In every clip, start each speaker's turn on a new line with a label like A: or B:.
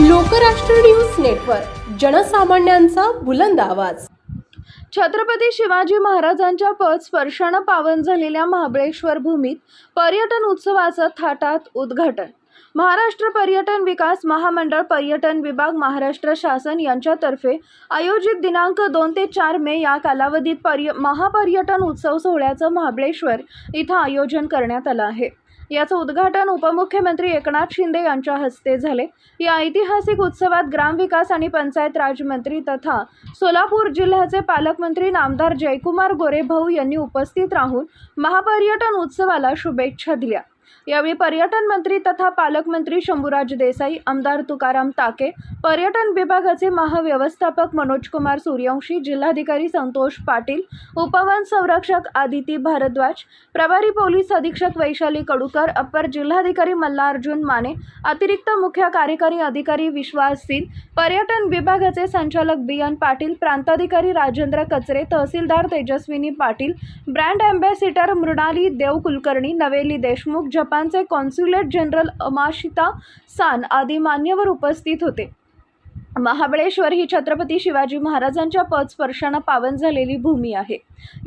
A: Lokrashtra news network जनसामान्यांचा बुलंद आवाज.
B: छत्रपती शिवाजी महाराजांच्या पद स्पर्शानं पावन झालेल्या महाबळेश्वर भूमीत पर्यटन उत्सवाचं थाटात उद्घाटन. महाराष्ट्र पर्यटन विकास महामंडळ पर्यटन विभाग महाराष्ट्र शासन यांच्यातर्फे आयोजित दिनांक दोन ते चार मे या कालावधीत पर्य महापर्यटन उत्सव सोहळ्याचं महाबळेश्वर इथं आयोजन करण्यात आलं आहे. याचं उद्घाटन उपमुख्यमंत्री एकनाथ शिंदे यांच्या हस्ते झाले. या ऐतिहासिक उत्सवात ग्रामविकास आणि पंचायत राज मंत्री तथा सोलापूर जिल्ह्याचे पालकमंत्री नामदार जयकुमार गोरेभाऊ यांनी उपस्थित राहून महापर्यटन उत्सवाला शुभेच्छा दिल्या. यावेळी पर्यटन मंत्री तथा पालकमंत्री शंभूराज देसाई आमदार तुकाराम ताके पर्यटन विभागाचे महाव्यवस्थापक मनोजकुमार सूर्यवंशी जिल्हाधिकारी संतोष पाटील उपवन संरक्षक आदिती भारद्वाज प्रभारी पोलीस अधीक्षक वैशाली कडूकर अप्पर जिल्हाधिकारी मल्लार्जुन माने अतिरिक्त मुख्य कार्यकारी अधिकारी विश्वास सिंग पर्यटन विभागाचे संचालक बी एन पाटील प्रांताधिकारी राजेंद्र कचरे तहसीलदार तेजस्विनी पाटील ब्रँड अँबॅसिडर मृणाली देव कुलकर्णी नवेली देशमुख जपानचे कॉन्सुलेट जनरल अमाशिता सान आदी मान्यवर उपस्थित होते. महाबळेश्वर ही छत्रपती शिवाजी महाराजांच्या पदस्पर्शानं पावन झालेली भूमी आहे.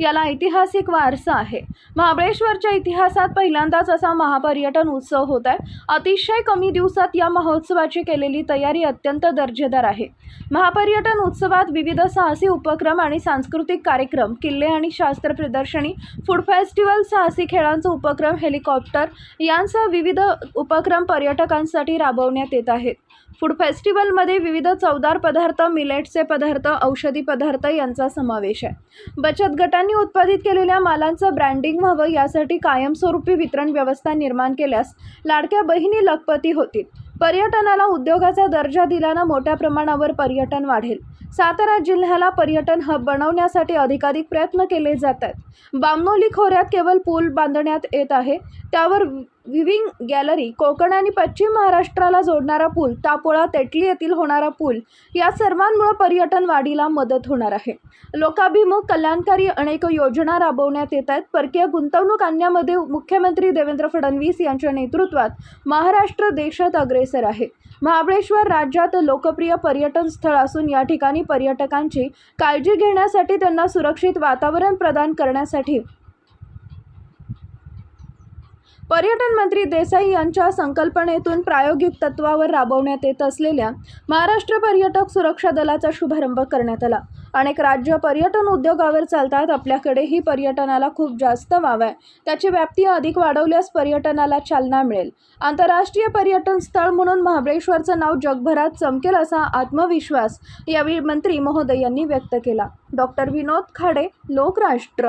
B: याला ऐतिहासिक वारसा आहे. महाबळेश्वरच्या इतिहासात पहिल्यांदाच असा महापर्यटन उत्सव होत आहे. अतिशय कमी दिवसात या महोत्सवाची केलेली तयारी अत्यंत दर्जेदार आहे. महापर्यटन उत्सवात विविध साहसी उपक्रम आणि सांस्कृतिक कार्यक्रम किल्ले आणि शास्त्र प्रदर्शनी फूड फेस्टिवल साहसी खेळांचा उपक्रम हेलिकॉप्टर यांसह विविध उपक्रम पर्यटकांसाठी राबवण्यात येत आहेत. फूड फेस्टिवलमध्ये विविध चवदार पदार्थ मिलेटचे पदार्थ औषधी पदार्थ यांचा समावेश आहे. बचत गटांनी उत्पादित केलेल्या मालांचं ब्रँडिंग व्हावं यासाठी कायमस्वरूपी वितरण व्यवस्था निर्माण केल्यास लाडक्या बहिणी लखपती होतील. पर्यटनाला उद्योगाचा दर्जा दिल्यानं मोठ्या प्रमाणावर पर्यटन वाढेल. सातारा जिल्ह्याला पर्यटन हब बनवण्यासाठी अधिकाधिक प्रयत्न केले जात आहेत बामनोली खोऱ्यात केवळ पूल बांधण्यात येत आहे. त्यावर विविंग गॅलरी कोकण आणि पश्चिम महाराष्ट्राला जोडणारा पूल तापोळा तेटली येथील होणारा पूल या सर्वांमुळे पर्यटन वाढीला मदत होणार आहे. लोकाभिमुख कल्याणकारी अनेक योजना राबवण्यात येत आहेत. परकीय गुंतवणूक आणण्यामध्ये मुख्यमंत्री देवेंद्र फडणवीस यांच्या नेतृत्वात महाराष्ट्र देशात परिसर आहे. महाबळेश्वर राज्यात लोकप्रिय पर्यटन स्थळ असून या ठिकाणी पर्यटकांची काळजी घेण्यासाठी त्यांना सुरक्षित वातावरण प्रदान करण्यासाठी पर्यटन मंत्री देसाई यांच्या संकल्पनेतून प्रायोगिक तत्वावर राबवण्यात येत असलेल्या महाराष्ट्र पर्यटक सुरक्षा दलाचा शुभारंभ करण्यात आला. अनेक राज्य पर्यटन उद्योगावर चालतात. आपल्याकडेही पर्यटनाला खूप जास्त वाव आहे. त्याची व्याप्ती अधिक वाढवल्यास पर्यटनाला चालना मिळेल. आंतरराष्ट्रीय पर्यटन स्थळ म्हणून महाबळेश्वरचं नाव जगभरात चमकेल असा आत्मविश्वास यावेळी मंत्री महोदय यांनी व्यक्त केला. डॉक्टर विनोद खाडे लोकराष्ट्र.